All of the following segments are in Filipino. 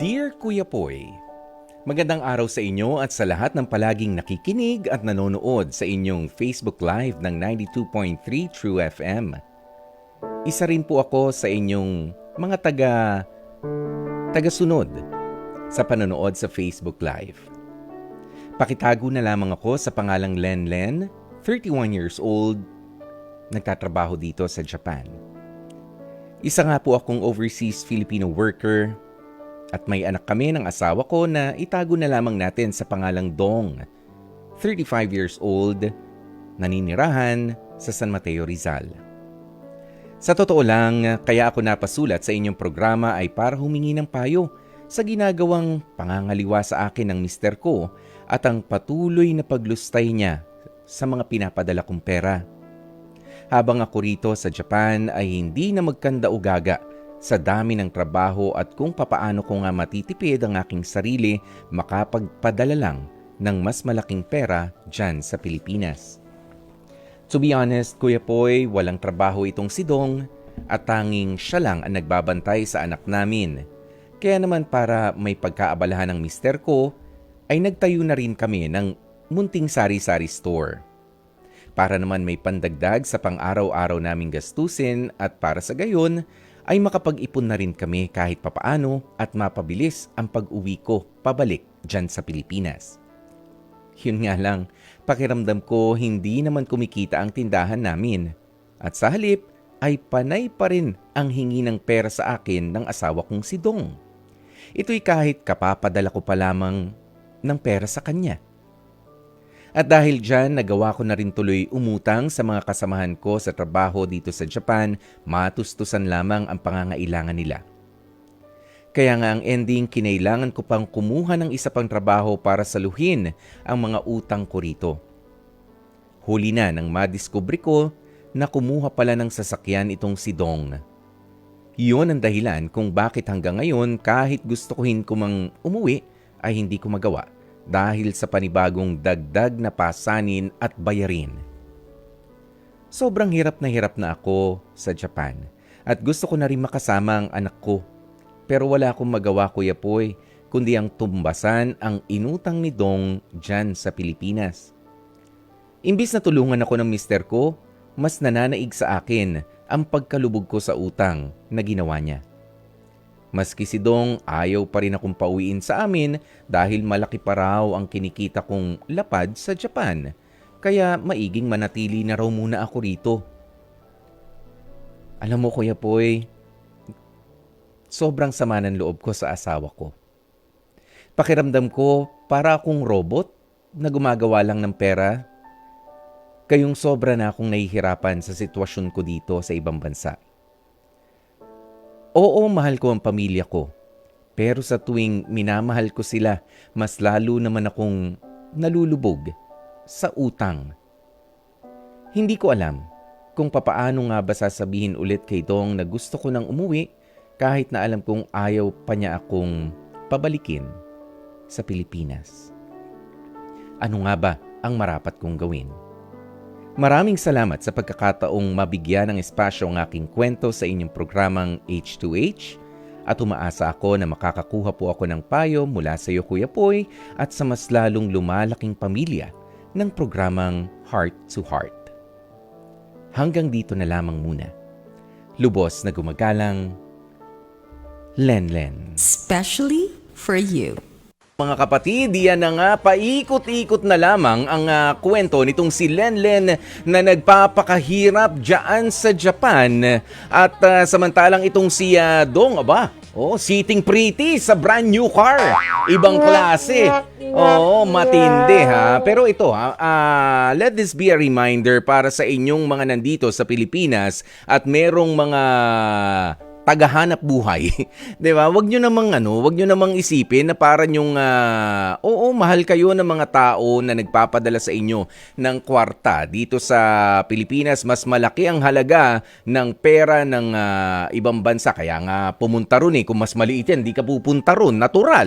Dear Kuya Poy, Magandang araw sa inyo at sa lahat ng palaging nakikinig at nanonood sa inyong Facebook Live ng 92.3 True FM. Isa rin po ako sa inyong mga taga tagasunod sa panonood sa Facebook Live. Pakitago na lamang ako sa pangalang Len Len, 31 years old, nagtatrabaho dito sa Japan. Isa nga po akong overseas Filipino worker at may anak kami ng asawa ko na itago na lamang natin sa pangalang Dong, 35 years old, naninirahan sa San Mateo Rizal. Sa totoo lang, kaya ako napasulat sa inyong programa ay para humingi ng payo sa ginagawang pangangaliwa sa akin ng mister ko at ang patuloy na paglustay niya sa mga pinapadala kong pera. Habang ako rito sa Japan ay hindi na magkanda ugaga sa dami ng trabaho at kung papaano ko nga matitipid ang aking sarili makapagpadala lang ng mas malaking pera dyan sa Pilipinas. To be honest, Kuya Poy, walang trabaho itong si Dong at tanging siya lang ang nagbabantay sa anak namin. Kaya naman para may pagkaabalahan ng mister ko, ay nagtayo na rin kami ng munting sari-sari store. Para naman may pandagdag sa pang-araw-araw naming gastusin at para sa gayon, ay makapag-ipon na rin kami kahit papaano at mapabilis ang pag-uwi ko pabalik dyan sa Pilipinas. Yun nga lang, pakiramdam ko hindi naman kumikita ang tindahan namin. At sa halip ay panay pa rin ang hingi ng pera sa akin ng asawa kong si Dong. Ito'y kahit kapapadala ko pa lamang ng pera sa kanya. At dahil dyan, nagawa ko na rin tuloy umutang sa mga kasamahan ko sa trabaho dito sa Japan, matustusan lamang ang pangangailangan nila. Kaya nga ang ending, kinailangan ko pang kumuha ng isa pang trabaho para saluhin ang mga utang ko rito. Huli na nang madiskubre ko na kumuha pala ng sasakyan itong si Dong. Iyon ang dahilan kung bakit hanggang ngayon kahit gustuhin ko mang umuwi ay hindi ko magawa dahil sa panibagong dagdag na pasanin at bayarin. Sobrang hirap na hirap na ako sa Japan at gusto ko na rin makasama ang anak ko. Pero wala akong magawa Kuya Poy kundi ang tumbasan ang inutang ni Dong dyan sa Pilipinas. Imbis na tulungan ako ng mister ko, mas nananaig sa akin ang pagkalubog ko sa utang na ginawa niya. Maski si Dong ayaw pa rin akong pauwiin sa amin dahil malaki pa raw ang kinikita kong lapad sa Japan. Kaya maiging manatili na raw muna ako rito. Alam mo Kuya Poy, sobrang sama ng loob ko sa asawa ko. Pakiramdam ko para akong robot na gumagawa lang ng pera. Kayong sobra na akong nahihirapan sa sitwasyon ko dito sa ibang bansa. Oo, mahal ko ang pamilya ko. Pero sa tuwing minamahal ko sila, mas lalo naman akong nalulubog sa utang. Hindi ko alam kung papaano nga ba sasabihin ulit kay Dong na gusto ko nang umuwi kahit na alam kong ayaw pa niya akong pabalikin sa Pilipinas. Ano nga ba ang marapat kong gawin? Maraming salamat sa pagkakataong mabigyan ng espasyo ang aking kwento sa inyong programang H2H at umaasa ako na makakakuha po ako ng payo mula sa iyo Kuya Poy at sa mas lalong lumalaking pamilya ng programang Heart to Heart. Hanggang dito na lamang muna. Lubos na gumagalang, Len Len. Especially for you. Mga kapatid, yan na nga, paikot-ikot na lamang ang ah, kwento nitong si Lenlen na nagpapakahirap dyan sa Japan. At ah, samantalang itong si ah, Dong, aba, oh, sitting pretty sa brand new car. Ibang klase. Oo, matindi ha. Pero ito ha, ah, let this be a reminder para sa inyong mga nandito sa Pilipinas at merong mga tagahanap buhay. 'Di ba? Huwag niyo namang ano, wag niyo namang isipin na para yung oo, mahal kayo ng mga tao na nagpapadala sa inyo ng kwarta dito sa Pilipinas, mas malaki ang halaga ng pera ng ah, ibang bansa kaya nga pumunta ron eh kung mas maliit yan, di ka pupunta ron, natural.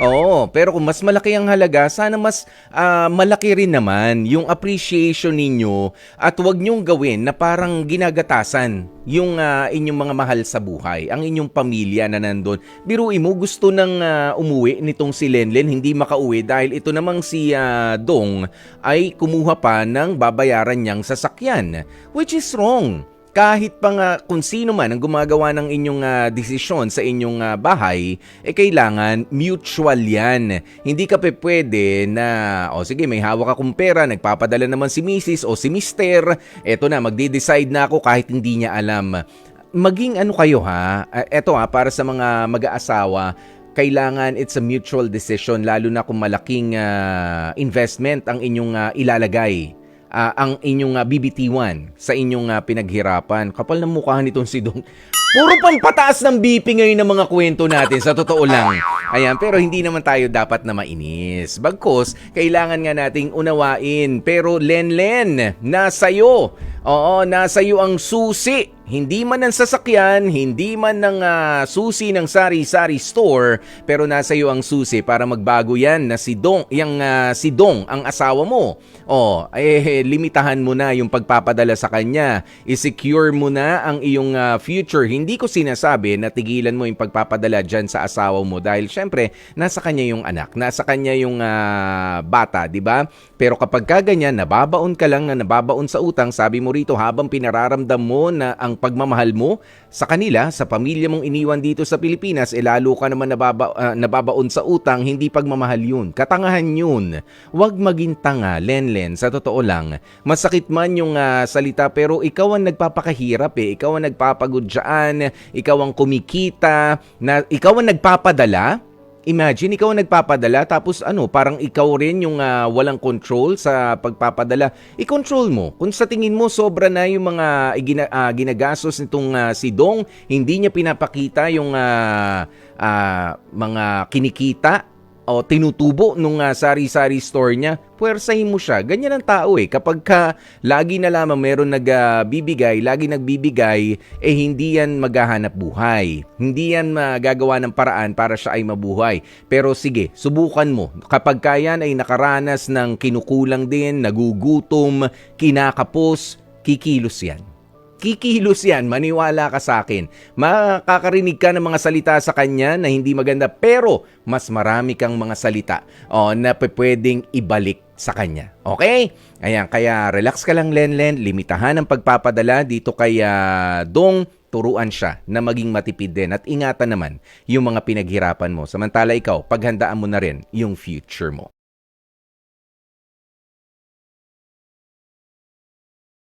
Oo, pero kung mas malaki ang halaga, sana mas ah, malaki rin naman yung appreciation ninyo at wag niyong gawin na parang ginagatasan yung ah, inyong mga mahal sa buhay, ang inyong pamilya na nandun. Biruin mo, gusto nang ah, umuwi nitong si Lenlen, hindi makauwi dahil ito namang si ah, Dong ay kumuha pa ng babayaran niyang sasakyan, which is wrong kahit pa nga kung sino man ang gumagawa ng inyong ah, desisyon sa inyong ah, bahay, eh kailangan mutual yan. Hindi ka pe pwede na, o sige, may hawak akong pera, nagpapadala naman si Mrs. o si Mr. Eto na, magde-decide na ako kahit hindi niya alam. Maging ano kayo ha, Ah, eto ha, para sa mga mag-aasawa, kailangan it's a mutual decision lalo na kung malaking ah, investment ang inyong ah, ilalagay ah, ang inyong ah, BBT1 sa inyong ah, pinaghirapan. Kapal ng mukha nitong si Dong. Puro pampataas ng BP ngayon ng mga kwento natin, sa totoo lang. Ayan, pero hindi naman tayo dapat na mainis. Bagkos, kailangan nga nating unawain. Pero Len-Len, nasa iyo. Oo, nasa iyo ang susi. Hindi man ng sasakyan, hindi man ng ah, susi ng sari-sari store, pero nasa iyo ang susi para magbago yan na si Dong, yung ah, si Dong ang asawa mo. Oh, eh limitahan mo na yung pagpapadala sa kanya. I-secure mo na ang iyong ah, future. Hindi ko sinasabi na tigilan mo yung pagpapadala diyan sa asawa mo dahil syempre nasa kanya yung anak, nasa kanya yung ah, bata, 'di ba? Pero kapag ka ganyan, nababaon ka lang na nababaon sa utang, sabi mo rito habang pinararamdam mo na ang pagmamahal mo sa kanila, sa pamilya mong iniwan dito sa Pilipinas, eh lalo ka naman nababa, ah, nababaon sa utang, hindi pagmamahal yun. Katangahan yun. Huwag maging tanga, Lenlen, sa totoo lang. Masakit man yung ah, salita pero ikaw ang nagpapakahirap eh. Ikaw ang nagpapagod dyan, ikaw ang kumikita, na, ikaw ang nagpapadala, Imagine, ikaw ang nagpapadala tapos ano, parang ikaw rin yung ah, walang control sa pagpapadala. I-control mo. Kung sa tingin mo sobra na yung mga igina, ah, ginagastos nitong ah, si Dong, hindi niya pinapakita yung ah, ah, mga kinikita o tinutubo nung ah, sari-sari store niya, puwersahin mo siya. Ganyan ang tao eh. Kapag ka lagi na lamang meron nagbibigay, lagi nagbibigay, eh hindi yan maghahanap buhay. Hindi yan magagawa ng paraan para siya ay mabuhay. Pero sige, subukan mo. Kapag ka yan ay nakaranas ng kinukulang din, nagugutom, kinakapos, kikilos yan. Kikilos yan, maniwala ka sa akin. Makakarinig ka ng mga salita sa kanya na hindi maganda pero mas marami kang mga salita o, na pwedeng ibalik sa kanya. Okay? Ayan, kaya relax ka lang Lenlen, limitahan ang pagpapadala dito kay ah, Dong, turuan siya na maging matipid din at ingatan naman yung mga pinaghirapan mo. Samantala ikaw, paghandaan mo na rin yung future mo.